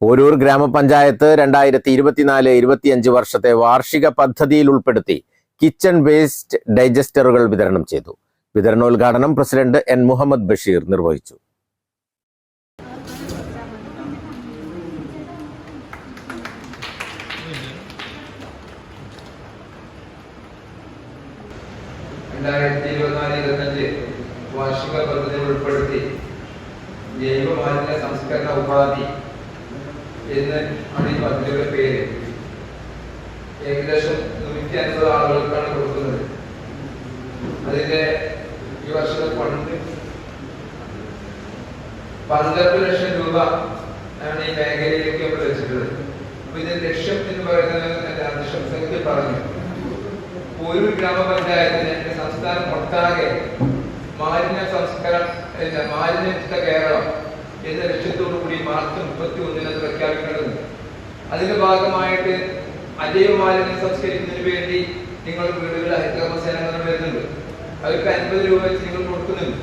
പോരൂർ ഗ്രാമപഞ്ചായത്ത് രണ്ടായിരത്തി ഇരുപത്തിനാല് ഇരുപത്തിയഞ്ച് വർഷത്തെ വാർഷിക പദ്ധതിയിൽ ഉൾപ്പെടുത്തി കിച്ചൺ വേസ്റ്റ് ഡൈജസ്റ്ററുകൾ വിതരണം ചെയ്തു. വിതരണോദ്ഘാടനം പ്രസിഡന്റ് എൻ മുഹമ്മദ് ബഷീർ നിർവഹിച്ചു. രണ്ടായിരത്തി ഇരുപത്തിനാല് ഇരുപത്തഞ്ച് വാർഷിക പദ്ധതിയിൽ ഉൾപ്പെടുത്തി ജൈവമാലിന്യ സംസ്കരണ ഉപാധി എന്ന് ആണ് ഈ പദ്ധതിയുടെ പേര്. ഏകദേശം നൂറ്റി അൻപത് ആളുകൾക്കാണ് കൊടുക്കുന്നത്. അതിന്റെ ഈ വർഷത്തെ ഫണ്ട് പന്ത്രണ്ട് ലക്ഷം രൂപ ആണ് ഈ മേഖലയിലേക്ക് നമ്മൾ വെച്ചിട്ടുള്ളത്. അപ്പൊ ഇതിന്റെ ലക്ഷ്യം എന്ന് പറയുന്നത് എന്റെ അധ്യക്ഷ പറഞ്ഞു. ഒരു ഗ്രാമപഞ്ചായത്തിന് സംസ്ഥാനം ഒട്ടാകെ മാലിന്യ സംസ്കരണം മാലിന്യ കേരളം എന്ന മാർച്ച് മുപ്പത്തി ഒന്നിന് അത് പ്രഖ്യാപിക്കേണ്ടതുണ്ട്. അതിന്റെ ഭാഗമായിട്ട് അജൈവ മാലിന്യം സംസ്കരിക്കുന്നതിന് വേണ്ടി നിങ്ങൾ വീടുകളിൽ ഹരിതകർമ്മ സേനകൾ വരുന്നുണ്ട്. അവർക്ക് അൻപത് രൂപ വെച്ച് നിങ്ങൾ കൊടുക്കുന്നുണ്ട്.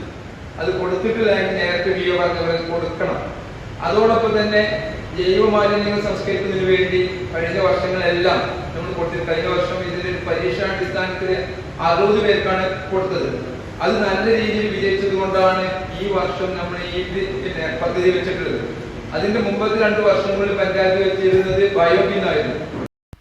അത് കൊടുത്തിട്ടില്ല നേരത്തെ വി കൊടുക്കണം. അതോടൊപ്പം തന്നെ ജൈവ മാലിന്യങ്ങൾ സംസ്കരിക്കുന്നതിന് വേണ്ടി കഴിഞ്ഞ വർഷങ്ങളെല്ലാം നമ്മൾ കൊടുത്തിട്ട് കഴിഞ്ഞ വർഷം ഇതിന് പരീക്ഷണാടിസ്ഥാനത്തിൽ അറുപത് പേർക്കാണ് കൊടുത്തത്. അത് നല്ല രീതിയിൽ വിജയിച്ചത് കൊണ്ടാണ് ഈ വർഷം നമ്മൾ ഈ പദ്ധതി വെച്ചിട്ടുള്ളത്. അതിന്റെ മുമ്പത്തെ രണ്ട് വർഷങ്ങളിൽ പഞ്ചായത്ത് വെച്ചിരുന്നത് ബയോബിൻ ആയിരുന്നു.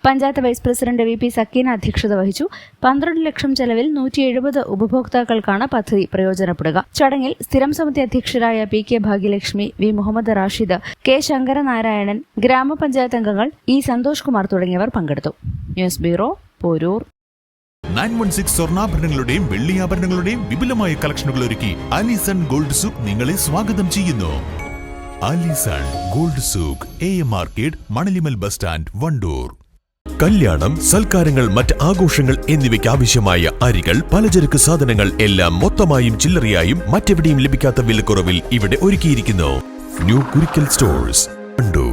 Panchayat vice president V P Sakkeena അധ്യക്ഷത വഹിച്ചു. പന്ത്രണ്ട് ലക്ഷം ചെലവിൽ നൂറ്റി എഴുപത് ഉപഭോക്താക്കൾക്കാണ് പദ്ധതി പ്രയോജനപ്പെടുക. ചടങ്ങിൽ സ്ഥിരം സമിതി അധ്യക്ഷരായ P K Bhagyalakshmi V Muhammad Rashid K Sankaranarayanan ഗ്രാമപഞ്ചായത്ത് അംഗങ്ങൾ ഇ സന്തോഷ് കുമാർ തുടങ്ങിയവർ പങ്കെടുത്തു. News bureau Poroor. Nine one six സ്വർണാഭരണങ്ങളുടെയും വെള്ളിയാഭരണങ്ങളുടെയും വിപുലമായ കളക്ഷനുകൾ ഒരുക്കി അലിസൺ ഗോൾഡ് സൂക്ക് നിങ്ങളെ സ്വാഗതം ചെയ്യുന്നു. Alison gold souk A M market Manalimal bus stand Wandoor. കല്യാണം സൽക്കാരങ്ങൾ മറ്റ് ആഘോഷങ്ങൾ എന്നിവയ്ക്ക് ആവശ്യമായ അരികൾ പലചരക്ക് സാധനങ്ങൾ എല്ലാം മൊത്തമായും ചില്ലറയായും മറ്റെവിടെയും ലഭിക്കാത്ത വിലക്കുറവിൽ ഇവിടെ ഒരുക്കിയിരിക്കുന്നു. New Kurikkal stores Wandoor.